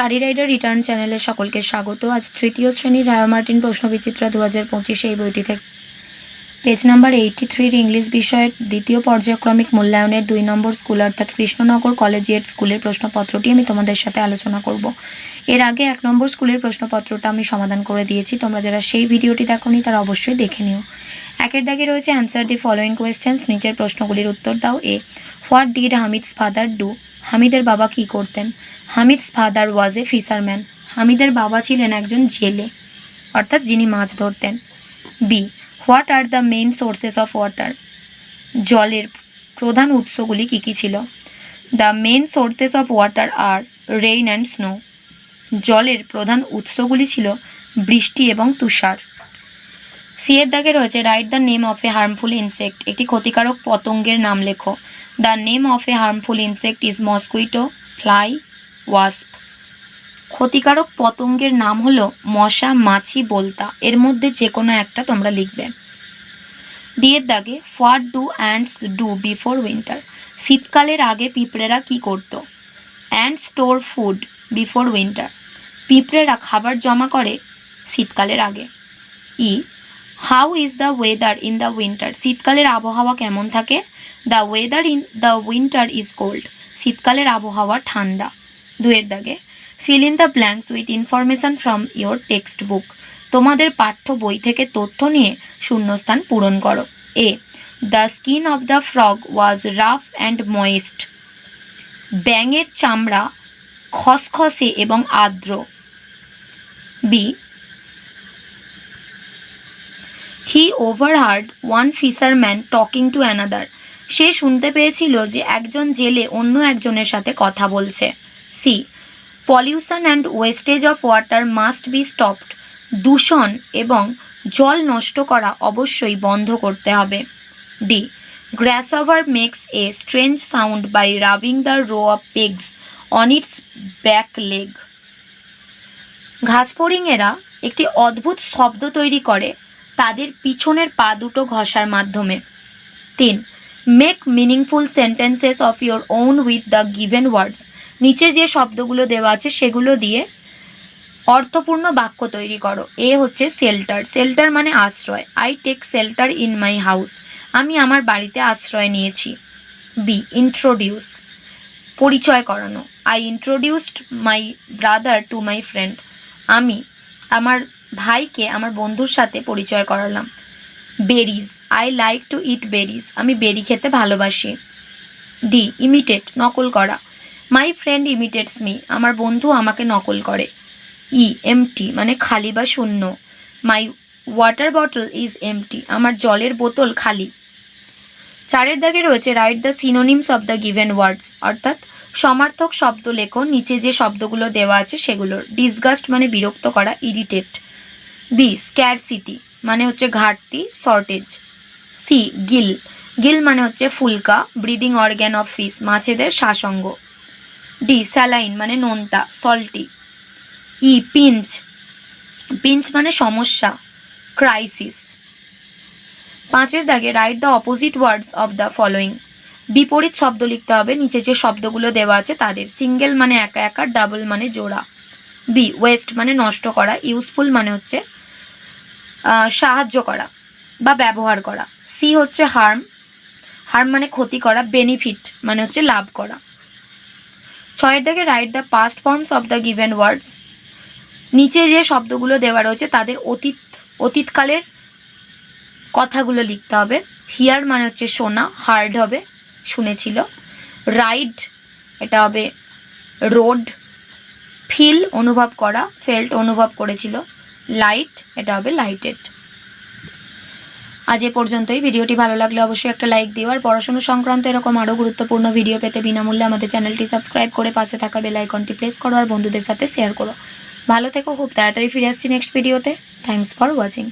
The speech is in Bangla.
স্টাডি রাইডার রিটার্ন চ্যানেলে সকলকে স্বাগত। আজ তৃতীয় শ্রেণির রায় মার্টিন প্রশ্নবিচিত্রা দু হাজার পঁচিশে এই বইটি থেকে। পেজ নাম্বার এইটটি থ্রির ইংলিশ বিষয়ের দ্বিতীয় পর্যায়ক্রমিক মূল্যায়নের দুই নম্বর স্কুল অর্থাৎ কৃষ্ণনগর কলেজিয়েট স্কুলের প্রশ্নপত্রটি আমি তোমাদের সাথে আলোচনা করব। এর আগে এক নম্বর স্কুলের প্রশ্নপত্রটা আমি সমাধান করে দিয়েছি। তোমরা যারা সেই ভিডিওটি দেখোনি, তারা অবশ্যই দেখে নিও। একের দাগে রয়েছে অ্যান্সার দি ফলোয়িং কোয়েশ্চেন্স নিচের প্রশ্নগুলির উত্তর দাও। A what did Hamid's father do হামিদের বাবা কী করতেন? Hamid's father was a fisherman. হামিদের বাবা ছিলেন একজন জেলে, অর্থাৎ যিনি মাছ ধরতেন। B, what are the main sources of water? জলের প্রধান উৎসগুলি কী কী ছিল? The main sources of water are rain and snow. জলের প্রধান উৎসগুলি ছিল বৃষ্টি এবং তুষার। সি এর দাগে রয়েছে, write the name of a harmful insect. একটি ক্ষতিকারক পতঙ্গের নাম লেখো। The name of a harmful insect is mosquito, fly, wasp. ক্ষতিকারক পতঙ্গের নাম হলো মশা, মাছি, বলতা। এর মধ্যে যে কোনো একটা তোমরা লিখবে। ডি এর দাগে, what do ants do before winter? শীতকালের আগে পিঁপড়েরা কি করতো? Ants store food before winter. পিঁপড়েরা খাবার জমা করে শীতকালের আগে। E how is the weather in the winter শীতকালের আবহাওয়া কেমন থাকে? The weather in the winter is cold শীতকালের আবহাওয়া ঠান্ডা। দুয়ের দাগে fill in the blanks with information from your text book তোমাদের পাঠ্য বই থেকে তথ্য নিয়ে শূন্যস্থান পূরণ করো। A the skin of the frog was rough and moist ব্যাঙের চামড়া খসখসে এবং আর্দ্র। B he overheard one fisherman talking to another সে শুনতে পেয়েছিল যে একজন জেলে অন্য একজনের সাথে কথা বলছে। C pollution and wastage of water must be stopped দূষণ এবং জল নষ্ট করা অবশ্যই বন্ধ করতে হবে। D grasshopper makes a strange sound by rubbing the row of pegs on its back leg ঘাসফড়িংয়েরা একটি অদ্ভুত শব্দ তৈরি করে তাদের পিছনের পা দুটো ঘষার মাধ্যমে। তিন make meaningful sentences of your own with the given words নিচে যে শব্দগুলো দেওয়া আছে সেগুলো দিয়ে অর্থপূর্ণ বাক্য তৈরি করো। এ হচ্ছে শেল্টার শেল্টার মানে আশ্রয়। I take shelter in my house আমি আমার বাড়িতে আশ্রয় নিয়েছি। বি ইন্ট্রোডিউস পরিচয় করানো। I introduced my brother to my friend আমি আমার ভাইকে আমার বন্ধুর সাথে পরিচয় করালাম। Berries I like to eat berries আমি বেরি খেতে ভালোবাসি। ডি ইমিটেট নকল করা। মাই ফ্রেন্ড ইমিটেটস মি আমার বন্ধু আমাকে নকল করে। ই এমটি মানে খালি বা শূন্য। My water bottle is empty আমার জলের বোতল খালি। চারের দাগে রয়েছে write the synonyms of the given words অর্থাৎ সমার্থক শব্দ লেখো, নিচে যে শব্দগুলো দেওয়া আছে সেগুলোর। ডিসগাস্ট মানে বিরক্ত করা ইরিটেট বি স্ক্যারসিটি মানে হচ্ছে ঘাটতি শর্টেজ সি গিল গিল মানে হচ্ছে ফুলকা ব্রিদিং অর্গ্যান অফ ফিস মাছেদের শ্বাসঙ্গ. ডি স্যালাইন মানে নোনতা সল্টি ই পিঞ্চ পিঞ্চ মানে সমস্যা ক্রাইসিস পাঁচের দাগে write the opposite words of the following বিপরীত শব্দ লিখতে হবে, নিচে যে শব্দগুলো দেওয়া আছে তাদের। সিঙ্গেল মানে একা একা ডাবল মানে জোড়া। বি ওয়েস্ট মানে নষ্ট করা ইউজফুল মানে হচ্ছে সাহায্য করা বা ব্যবহার করা। সি হচ্ছে হার্ম হার্ম মানে ক্ষতি করা বেনিফিট মানে হচ্ছে লাভ করা। ছয়ের দাগে write the past forms of the given words নিচে যে শব্দগুলো দেওয়া রয়েছে, তাদের অতীত, অতীতকালের কথাগুলো লিখতে হবে। হিয়ার মানে হচ্ছে শোনা হার্ড হবে, শুনেছিল। রাইড এটা হবে রোড ফিল অনুভব করা ফেল্ট অনুভব করেছিল। লাইট এটা হবে লাইটেড আজ এ পর্যন্তই। ভিডিওটি ভালো লাগলে অবশ্যই একটা লাইক দিও। আর পড়াশুনো সংক্রান্ত এরকম আরও গুরুত্বপূর্ণ ভিডিও পেতে বিনামূল্যে আমাদের চ্যানেলটি সাবস্ক্রাইব করে পাশে থাকা বেল আইকনটি প্রেস করো আর বন্ধুদের সাথে শেয়ার করো। ভালো থেকো, খুব তাড়াতাড়ি ফিরে আসছি নেক্সট ভিডিওতে থ্যাংকস ফর ওয়াচিং